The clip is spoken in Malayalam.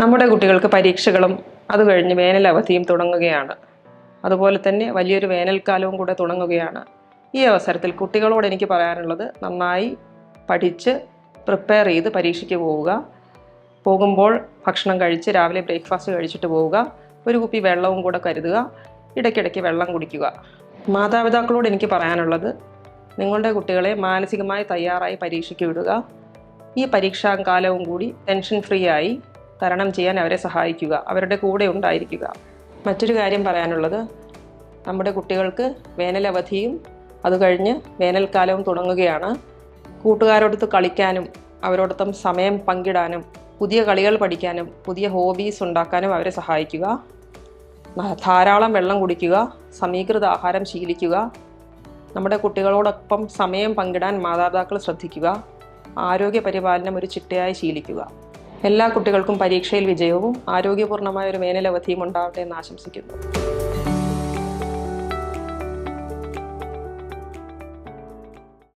നമ്മുടെ കുട്ടികൾക്ക് പരീക്ഷകളും അത് കഴിഞ്ഞ് വേനൽ അവധിയും തുടങ്ങുകയാണ്. അതുപോലെ തന്നെ വലിയൊരു വേനൽക്കാലവും കൂടെ തുടങ്ങുകയാണ്. ഈ അവസരത്തിൽ കുട്ടികളോട് എനിക്ക് പറയാനുള്ളത് നന്നായി പഠിച്ച് പ്രിപ്പയർ ചെയ്ത് പരീക്ഷയ്ക്ക് പോവുക. പോകുമ്പോൾ ഭക്ഷണം കഴിച്ച് രാവിലെ ബ്രേക്ക്ഫാസ്റ്റ് കഴിച്ചിട്ട് പോവുക. ഒരു കുപ്പി വെള്ളവും കൂടെ കരുതുക. ഇടയ്ക്കിടയ്ക്ക് വെള്ളം കുടിക്കുക. മാതാപിതാക്കളോട് എനിക്ക് പറയാനുള്ളത് നിങ്ങളുടെ കുട്ടികളെ മാനസികമായി തയ്യാറായി പരീക്ഷയ്ക്ക് വിടുക. ഈ പരീക്ഷാകാലവും കൂടി ടെൻഷൻ ഫ്രീ ആയി തരണം ചെയ്യാൻ അവരെ സഹായിക്കുക. അവരുടെ കൂടെ ഉണ്ടായിരിക്കുക. മറ്റൊരു കാര്യം പറയാനുള്ളത് നമ്മുടെ കുട്ടികൾക്ക് വേനലവധിയും അത് കഴിഞ്ഞ് വേനൽക്കാലവും തുടങ്ങുകയാണ്. കൂട്ടുകാരോടൊത്ത് കളിക്കാനും അവരോടൊപ്പം സമയം പങ്കിടാനും പുതിയ കളികൾ പഠിക്കാനും പുതിയ ഹോബീസ് ഉണ്ടാക്കാനും അവരെ സഹായിക്കുക. ധാരാളം വെള്ളം കുടിക്കുക സമീകൃത ആഹാരം ശീലിക്കുക. നമ്മുടെ കുട്ടികളോടൊപ്പം സമയം പങ്കിടാൻ മാതാപിതാക്കൾ ശ്രദ്ധിക്കുക. ആരോഗ്യ പരിപാലനം ഒരു ചിട്ടയായി ശീലിക്കുക. എല്ലാ കുട്ടികൾക്കും പരീക്ഷയിൽ വിജയവും ആരോഗ്യപൂർണമായ ഒരു വേനലവധിയും ഉണ്ടാവട്ടെ എന്ന് ആശംസിക്കുന്നു.